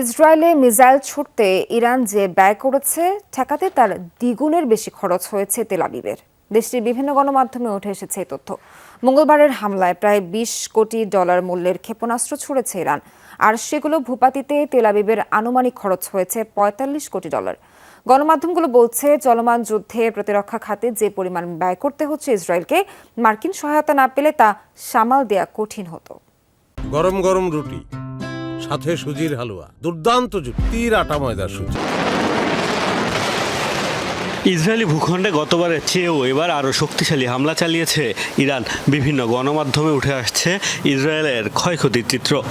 ইসরায়েলে মিসাইল ছুটতে ইরান যে ব্যয় করেছে, ঠেকাতে তার দ্বিগুণের বেশি খরচ হয়েছে তেলাবিবের দেশটির বিভিন্ন গণমাধ্যমে উঠে এসেছে এই তথ্য। মঙ্গলবারের হামলায় প্রায় বিশ কোটি ডলার মূল্যের ক্ষেপণাস্ত্র ছুড়েছে ইরান। আর সেগুলো ভূপাতিতে তেলাবিবের আনুমানিক খরচ হয়েছে পঁয়তাল্লিশ কোটি ডলার। গণমাধ্যমগুলো বলছে, চলমান যুদ্ধে প্রতিরক্ষা খাতে যে পরিমাণ ব্যয় করতে হচ্ছে ইসরায়েলকে, মার্কিন সহায়তা না পেলে তা সামাল দেয়া কঠিন হতো। গরম গরম রুটি। সাথে সুজির হালুয়া। দুর্দান্ত যুক্তির তীর আটা ময়দার সুজি। ইসরায়েলি ভূখণ্ডে গতবারের চেয়েও এবার আরও শক্তিশালী হামলা চালিয়েছে ইরান। বিভিন্ন গণমাধ্যমে উঠে আসছে ইসরায়েলের ক্ষয়ক্ষতির চিত্র।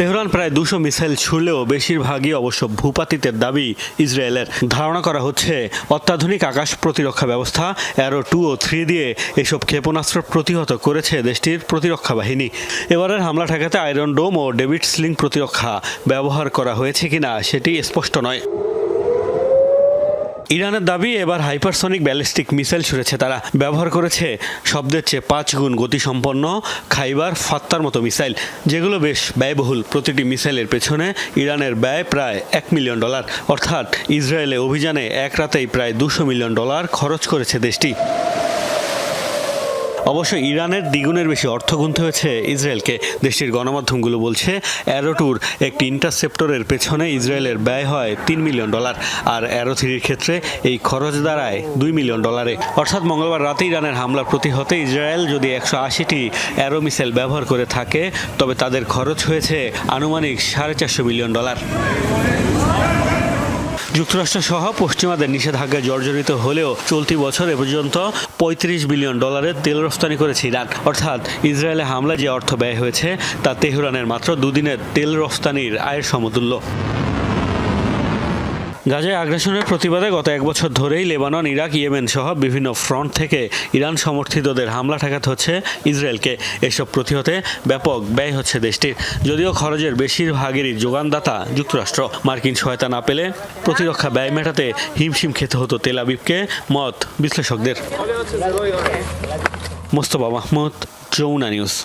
তেহরান প্রায় দুশো মিসাইল ছুড়লেও বেশিরভাগই অবশ্য ভূপাতিতের দাবি ইসরায়েলের। ধারণা করা হচ্ছে, অত্যাধুনিক আকাশ প্রতিরক্ষা ব্যবস্থা অ্যারো টু ও থ্রি দিয়ে এসব ক্ষেপণাস্ত্র প্রতিহত করেছে দেশটির প্রতিরক্ষা বাহিনী। এবারের হামলা ঠেকাতে আয়রন ডোম ও ডেভিড স্লিং প্রতিরক্ষা ব্যবহার করা হয়েছে কিনা সেটি স্পষ্ট নয়। ইরানের দাবি, এবার হাইপারসনিক ব্যালিস্টিক মিসাইল ছুড়েছে তারা। ব্যবহার করেছে শব্দের চেয়ে পাঁচ গুণ গতিসম্পন্ন খাইবার ফাত্তার মতো মিসাইল, যেগুলো বেশ ব্যয়বহুল। প্রতিটি মিসাইলের পেছনে ইরানের ব্যয় প্রায় এক মিলিয়ন ডলার। অর্থাৎ ইসরায়েলে অভিযানে এক রাতেই প্রায় দুশো মিলিয়ন ডলার খরচ করেছে দেশটি। অবশ্য ইরানের দ্বিগুণের বেশি অর্থ গুনতে হয়েছে ইসরায়েলকে। দেশটির গণমাধ্যমগুলো বলছে, অ্যারোটুর একটি ইন্টারসেপ্টরের পেছনে ইসরায়েলের ব্যয় হয় তিন মিলিয়ন ডলার, আর অ্যারো থ্রির ক্ষেত্রে এই খরচ দাঁড়ায় দুই মিলিয়ন ডলারে। অর্থাৎ মঙ্গলবার রাতে ইরানের হামলার প্রতিহতে ইসরায়েল যদি একশো আশিটি অ্যারো মিসাইল ব্যবহার করে থাকে, তবে তাদের খরচ হয়েছে আনুমানিক সাড়ে চারশো মিলিয়ন ডলার। যুক্তরাষ্ট্র সহ পশ্চিমাদের নিষেধাজ্ঞা জর্জরিত হলেও চলতি বছর এ পর্যন্ত পঁয়ত্রিশ বিলিয়ন ডলারের তেল রফতানি করেছে ইরান। অর্থাৎ ইসরায়েলে হামলা যে অর্থ ব্যয় হয়েছে, তা তেহরানের মাত্র দুদিনের তেল রফতানির আয়ের সমতুল্য। গাজায় আগ্রাসনের প্রতিবাদে গত এক বছর ধরেই লেবানন, ইরাক, ইয়েমেন সহ বিভিন্ন ফ্রন্ট থেকে ইরান সমর্থিতদের হামলা ঠেকাতে হচ্ছে ইসরায়েলকে। এসব প্রতিহতে ব্যাপক ব্যয় হচ্ছে দেশটির। যদিও খরচের বেশিরভাগেরই যোগানদাতা যুক্তরাষ্ট্র। মার্কিন সহায়তা না পেলে প্রতিরক্ষা ব্যয় মেটাতে হিমশিম খেতে হতো তেল আবিবকে মত বিশ্লেষকদের। মোস্তফা মাহমুদ, যমুনা নিউজ।